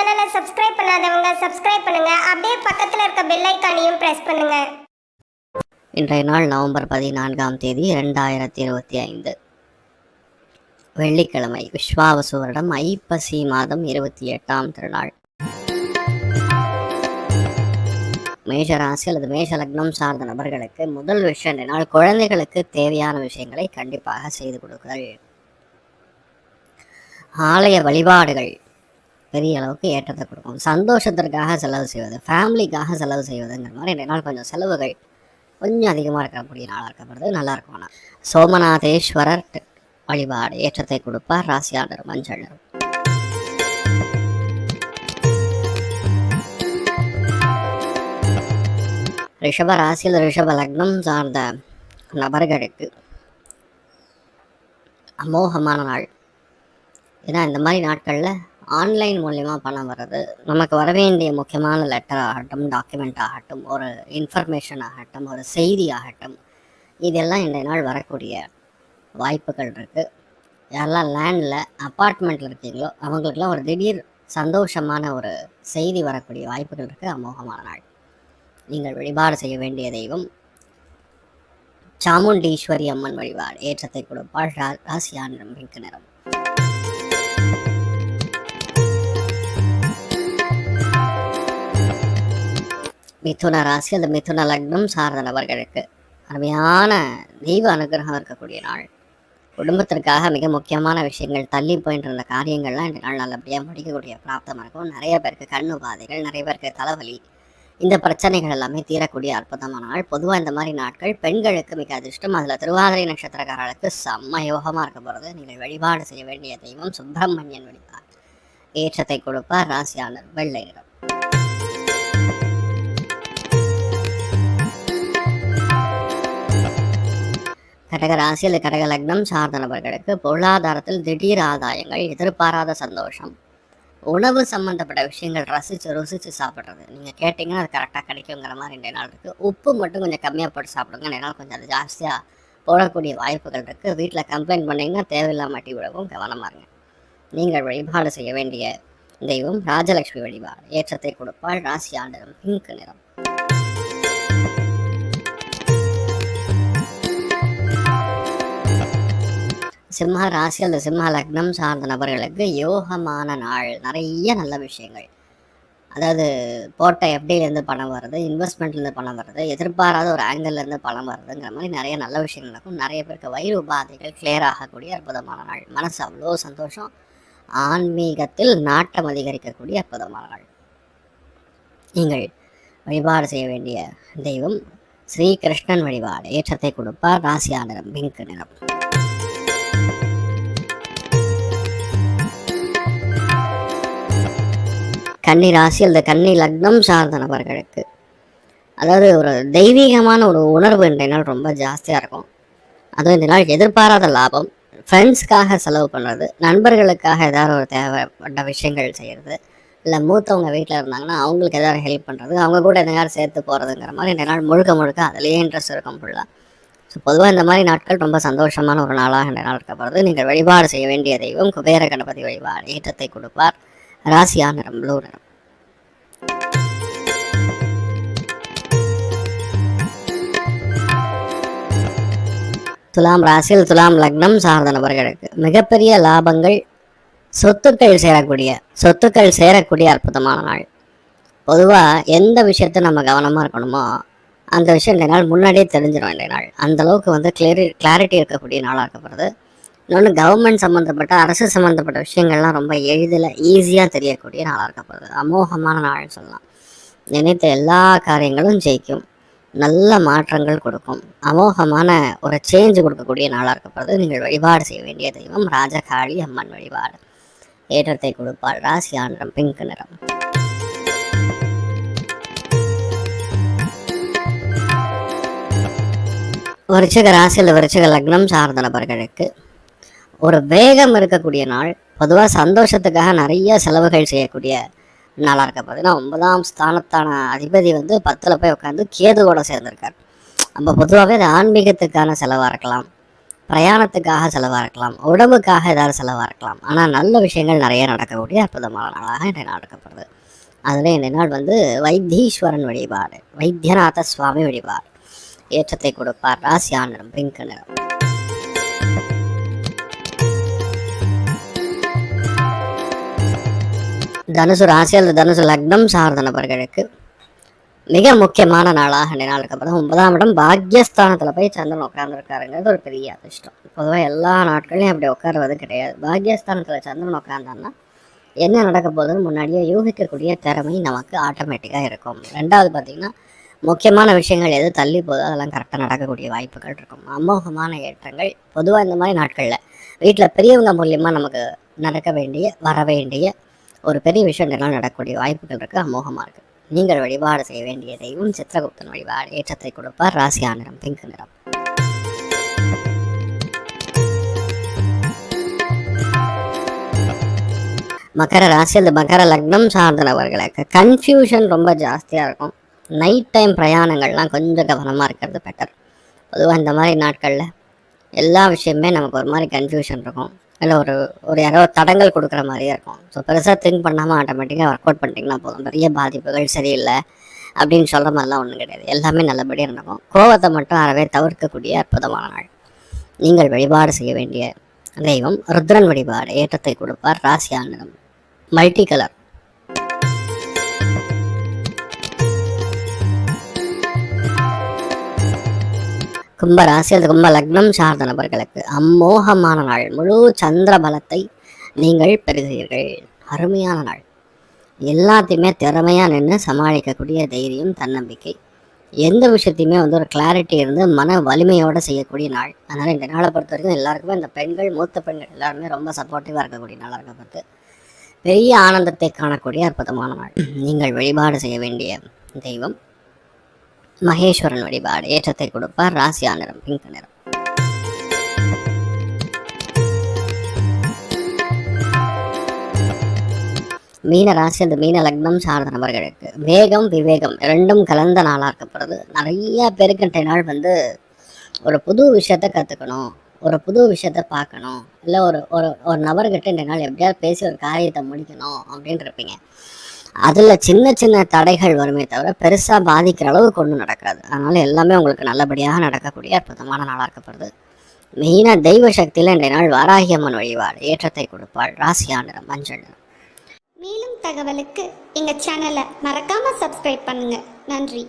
சேனலை சப்ஸ்கிரைப் பண்ணாதவங்க சப்ஸ்கிரைப் பண்ணுங்க. அப்படியே பக்கத்தில் இருக்க பெல் ஐக்கானையும் பிரஸ் பண்ணுங்க. இன்றைய நாள் நவம்பர் பதினான்காம் தேதி இரண்டாயிரத்தி இருபத்தி ஐந்து. வெள்ளிக்கிழமை விஸ்வாவசு வருடம் ஐப்பசி மாதம் இருபத்தி எட்டாம் திருநாள். மேஷ ராசி அல்லது மேஷ லக்னம் சார்ந்த நபர்களுக்கு முதல் விஷயம் என்னென்னால் குழந்தைகளுக்கு தேவையான விஷயங்களை கண்டிப்பாக செய்து கொடுங்கள். ஆலய வழிபாடுகள் பெரிய அளவுக்கு ஏற்றத்தை கொடுக்கும். சந்தோஷத்திற்காக செலவு செய்வது ஃபேமிலிக்காக செலவு செய்வதுங்கிற மாதிரி ரெண்டு நாள் கொஞ்சம் செலவுகள் கொஞ்சம் அதிகமாக இருக்கக்கூடிய நாளாக இருக்கப்படுறது நல்லா இருக்கும் ஆனால் சோமநாதேஸ்வரர் வழிபாடு ஏற்றத்தை கொடுப்பார் ராசியாளர் மஞ்சள். ரிஷப ராசியில் ரிஷப லக்னம் சார்ந்த நபர்களுக்கு அமோகமான நாள். ஏன்னா இந்த மாதிரி நாட்களில் ஆன்லைன் மூலயமா பணம் வர்றது நமக்கு வர வேண்டிய முக்கியமான லெட்டர் ஆகட்டும் டாக்குமெண்ட் ஆகட்டும் ஒரு இன்ஃபர்மேஷன் ஆகட்டும் ஒரு செய்தி ஆகட்டும் இதெல்லாம் இந்த நாள் வரக்கூடிய வாய்ப்புகள் இருக்குது யாரெல்லாம் லேண்டில் அப்பார்ட்மெண்ட்டில் இருக்கீங்களோ அவங்களுக்குலாம் ஒரு திடீர் சந்தோஷமான ஒரு செய்தி வரக்கூடிய வாய்ப்புகள் இருக்குது அமோகமான நாள். நீங்கள் வழிபாடு செய்ய வேண்டிய தெய்வம் சாமுண்டீஸ்வரி அம்மன் வழிபாடு. ஏற்றத்தை கொடுப்பாள். ரா- ராசியா நிறம் நிறம். மிதுன ராசி அந்த மிதுன லக்னம் சார்ந்த நபர்களுக்கு அருமையான தெய்வ அனுகிரகம் இருக்கக்கூடிய நாள். குடும்பத்திற்காக மிக முக்கியமான விஷயங்கள் தள்ளி போயிட்டு இருந்த காரியங்கள்லாம் இந்த நாள் நல்லபடியாக முடிக்கக்கூடிய பிராப்தமாக இருக்கும். நிறைய பேருக்கு கண் உபாதைகள் நிறைய பேருக்கு தலைவலி. இந்த பிரச்சனைகள் எல்லாமே தீரக்கூடிய அற்புதமான நாள். பொதுவாக இந்த மாதிரி நாட்கள் பெண்களுக்கு மிக அதிர்ஷ்டம். அதில் திருவாதிரை நட்சத்திரக்காரர்களுக்கு செம்ம யோகமாக இருக்க போகிறது நீங்கள் வழிபாடு செய்ய வேண்டிய தெய்வம் சுப்பிரமணியன் வழிபாடு. ஏற்றத்தை கொடுப்பார் ராசியாளர் வெள்ளை நிறம் கடக ராசி அல்லது கடக லக்னம் சார்ந்த நபர்களுக்கு பொருளாதாரத்தில் திடீர் ஆதாயங்கள் எதிர்பாராத சந்தோஷம் உணவு சம்மந்தப்பட்ட விஷயங்கள் ரசித்து ருசித்து சாப்பிட்றது. நீங்கள் கேட்டிங்கன்னா அது கரெக்டாக கிடைக்குங்கிற மாதிரி ரெண்டு நாள் இருக்குது உப்பு மட்டும் கொஞ்சம் கம்மியாக போட்டு சாப்பிடுங்க. ரெண்டு நாள் கொஞ்சம் அது ஜாஸ்தியாக போடக்கூடிய வாய்ப்புகள் இருக்குது வீட்டில் கம்ப்ளைண்ட் பண்ணிங்கன்னா தேவையில்லாம மாட்டி விடவும் கவனமாக இருங்க. நீங்கள் வழிபாடு செய்ய வேண்டிய தெய்வம் ராஜலட்சுமி வழிபாடு. ஏற்றத்தை கொடுப்பாள். ராசி ஆண்டரும் பிங்க் நிறம். சிம்ம ராசி அல்லது சிம்ம லக்னம் சார்ந்த நபர்களுக்கு யோகமான நாள். நிறைய நல்ல விஷயங்கள். அதாவது போட்ட எஃப்டிலேருந்து பணம் வருது இன்வெஸ்ட்மெண்ட்லேருந்து பணம் வருது எதிர்பாராத ஒரு ஆங்கிள்லேருந்து பணம் வருதுங்கிற மாதிரி நிறைய நல்ல விஷயங்கள் நடக்கும். நிறைய பேருக்கு வயிறு உபாதைகள் கிளியர் ஆகக்கூடிய அற்புதமான நாள். மனசு அவ்வளோ சந்தோஷம். ஆன்மீகத்தில் நாட்டம் அதிகரிக்கக்கூடிய அற்புதமான நாள். நீங்கள் வழிபாடு செய்ய வேண்டிய தெய்வம் ஸ்ரீ கிருஷ்ணன் வழிபாடு. ஏற்றத்தை கொடுப்பார். ராசியா நிறம் பிங்க் நிறம். கன்னி ராசி அல்லது கன்னி லக்னம் சார்ந்த நபர்களுக்கு. அதாவது ஒரு தெய்வீகமான ஒரு உணர்வு இன்றைய நாள் ரொம்ப ஜாஸ்தியாக இருக்கும். அதுவும் இந்த நாள் எதிர்பாராத லாபம். ஃப்ரெண்ட்ஸ்க்காக செலவு பண்ணுறது நண்பர்களுக்காக ஏதாவது ஒரு தேவைப்பட்ட விஷயங்கள் செய்கிறது இல்லை மூத்தவங்க வீட்டில் இருந்தாங்கன்னா அவங்களுக்கு ஏதாவது ஹெல்ப் பண்ணுறது அவங்க கூட எதாவது சேர்த்து போகிறதுங்கிற மாதிரி இந்த நாள் முழுக்க முழுக்க அதிலேயே இன்ட்ரெஸ்ட் இருக்கும் ஃபுல்லாக ஸோ பொதுவாக இந்த மாதிரி நாட்கள் ரொம்ப சந்தோஷமான ஒரு நாளாக இந்த நாள் இருக்கப்படுறது நீங்கள் வழிபாடு செய்ய வேண்டிய தெய்வம் குபேர கணபதி வழிபாடு ஏற்றத்தை கொடுப்பார். ராசியா நிறம் ப்ளூ நிறம் துலாம் ராசியில் துலாம் லக்னம் சார்ந்த நபர்களுக்கு மிகப்பெரிய லாபங்கள் சொத்துக்கள் சேரக்கூடிய சொத்துக்கள் சேரக்கூடிய அற்புதமான நாள். பொதுவாக எந்த விஷயத்தை நம்ம கவனமாக இருக்கணுமோ அந்த விஷயம் இந்த நாள் முன்னாடியே தெரிஞ்சிடும் இந்த நாள். அந்த அளவுக்கு வந்து கிளியரி கிளாரிட்டி இருக்கக்கூடிய நாளாக இருக்கப்படுது இன்னொன்று கவர்மெண்ட் சம்மந்தப்பட்ட அரசு சம்மந்தப்பட்ட விஷயங்கள்லாம் ரொம்ப எளிதில் ஈஸியாக தெரியக்கூடிய நாளாக இருக்கப்படுது அமோகமான நாள் சொல்லலாம். நினைத்த எல்லா காரியங்களும் ஜெயிக்கும். நல்ல மாற்றங்கள் கொடுக்கும். அமோகமான ஒரு சேஞ்ச் கொடுக்கக்கூடிய நாளாக இருக்கப்படுது நீங்கள் வழிபாடு செய்ய வேண்டிய தெய்வம் ராஜகாளி அம்மன் வழிபாடு. ஏற்றத்தை கொடுப்பாள் ராசியா நிறம் பிங்க் நிறம். விருச்சிக ராசியில் விருச்சிக லக்னம் சார்ந்த நபர்களுக்கு ஒரு வேகம் இருக்கக்கூடிய நாள் பொதுவாக சந்தோஷத்துக்காக நிறைய செலவுகள் செய்யக்கூடிய நாளாக இருக்க பார்த்தீங்கன்னா ஒன்பதாம் ஸ்தானத்தான அதிபதி வந்து பத்தில் போய் உட்காந்து கேதுவோட சேர்ந்திருக்கார். நம்ம பொதுவாகவே அது ஆன்மீகத்துக்கான செலவாக இருக்கலாம் பிரயாணத்துக்காக செலவாக இருக்கலாம் உடம்புக்காக ஏதாவது செலவாக இருக்கலாம். ஆனால் நல்ல விஷயங்கள் நிறைய நடக்கக்கூடிய அற்புதமான நாளாக இன்றைய நாள் நடக்கப்படுது அதில் இன்றைய நாள் வந்து வைத்தீஸ்வரன் வழிபாடு வைத்தியநாத சுவாமி வழிபாடு. ஏற்றத்தை கொடுப்பார் ராசியா நிறம் பிங்க் நிறம். தனுசு ராசி அல்லது தனுசு லக்னம் சார்ந்த நபர்களுக்கு மிக முக்கியமான நாளாக இன்றைய ஒன்பதாம் இடம் பாக்யஸ்தானத்தில் போய் சந்திரன் உட்காந்துருக்காருங்கிறது ஒரு பெரிய அதிர்ஷ்டம். பொதுவாக எல்லா நாட்களையும் அப்படி உட்காருவது கிடையாது. பாக்யஸ்தானத்தில் சந்திரன் உட்காந்தான்னா என்ன நடக்க போகுதுன்னு முன்னாடியே யூகிக்கக்கூடிய திறமை நமக்கு ஆட்டோமேட்டிக்காக இருக்கும். ரெண்டாவது பார்த்திங்கன்னா முக்கியமான விஷயங்கள் எது தள்ளி போதோ அதெல்லாம் கரெக்டாக நடக்கக்கூடிய வாய்ப்புகள் இருக்கும். அமோகமான ஏற்றங்கள் பொதுவாக இந்த மாதிரி நாட்களில் வீட்டில் பெரியவங்க மூலியமாக நமக்கு நடக்க வேண்டிய வர வேண்டிய ஒரு பெரிய விஷயம் நடக்கக்கூடிய வாய்ப்புகள் இருக்குது அமோகமாக இருக்குது நீங்கள் வழிபாடு செய்ய வேண்டிய தெய்வம் சித்திரகுப்தன் வழிபாடு ஏற்றத்தை கொடுப்பார். ராசியா நிறம் பிங்க் நிறம். மகர ராசி அந்த மகர லக்னம் சார்ந்தவர்களுக்கு கன்ஃபியூஷன் ரொம்ப ஜாஸ்தியாக இருக்கும். நைட் டைம் பிரயாணங்கள்லாம் கொஞ்சம் கவனமாக இருக்கிறது பெட்டர் பொதுவாக இந்த மாதிரி நாட்களில் எல்லா விஷயமே நமக்கு ஒரு மாதிரி கன்ஃபியூஷன் இருக்கும். இல்லை ஒரு ஒரு யாரோ தடங்கள் கொடுக்குற மாதிரியே இருக்கும். ஸோ பெருசாக திங்க் பண்ணாமல் ஆட்டோமேட்டிக்காக ஒர்க் அவுட் பண்ணிட்டீங்கன்னா போதும். பெரிய பாதிப்புகள் சரியில்லை அப்படின்னு சொல்கிற மாதிரிலாம் ஒன்றும் கிடையாது. எல்லாமே நல்லபடியாக நடக்கும். கோவத்தை மட்டும் அறவே தவிர்க்கக்கூடிய அற்புதமான நாள். நீங்கள் வழிபாடு செய்ய வேண்டிய தெய்வம் ருத்ரன் வழிபாடு ஏற்றத்தை கொடுப்பார் ராசியானிடம் மல்டி கலர் கும்ப ராசி அல்லது கும்ப லக்னம் சார்ந்த நபர்களுக்கு அம்மோகமான நாள். முழு சந்திர பலத்தை நீங்கள் பெறுகிறீர்கள். அருமையான நாள். எல்லாத்தையுமே திறமையாக நின்று சமாளிக்கக்கூடிய தைரியம் தன்னம்பிக்கை. எந்த விஷயத்தையுமே வந்து ஒரு கிளாரிட்டி இருந்து மன வலிமையோடு செய்யக்கூடிய நாள். அதனால் இந்த நாளை பொறுத்த வரைக்கும் எல்லாருக்குமே இந்த பெண்கள் மூத்த பெண்கள் எல்லாருமே ரொம்ப சப்போர்ட்டிவாக இருக்கக்கூடிய நாளாக இருக்கப்பட்டு பெரிய ஆனந்தத்தை காணக்கூடிய அற்புதமான நாள். நீங்கள் வழிபாடு செய்ய வேண்டிய தெய்வம். மகேஸ்வரன் வழிபாடு ஏற்றத்தை கொடுப்பார் ராசியா நிறம் பிங்க் நிறம் மீன ராசி அந்த மீன லக்னம் சார்ந்த நபர்களுக்கு வேகம் விவேகம் ரெண்டும் கலந்த நாளாக இருக்கப்படுது. நிறைய பேருக்கு இன்றைய நாள் வந்து ஒரு புது விஷயத்த கற்றுக்கணும் ஒரு புது விஷயத்த பார்க்கணும் இல்லை ஒரு ஒரு ஒரு நபர்கிட்ட இந்த நாள் எப்படியாவது பேசி ஒரு காரியத்தை முடிக்கணும் அப்படின்னு இருப்பீங்க. அதில் சின்ன சின்ன தடைகள் வருமே தவிர பெருசாக பாதிக்கிற அளவுக்கு ஒன்றும் நடக்காது. அதனால் எல்லாமே உங்களுக்கு நல்லபடியாக நடக்கக்கூடிய அற்புதமான நாளாக இருக்கப்படுது. மெயினாக தெய்வ சக்தியில் இன்றைய நாள் வாராகியம்மன் வழிபாடு ஏற்றத்தை கொடுப்பாள் ராசியா நிறம் மஞ்சள் நிறம். மேலும் தகவலுக்கு எங்கள் சேனலை மறக்காமல் சப்ஸ்கிரைப் பண்ணுங்கள் நன்றி.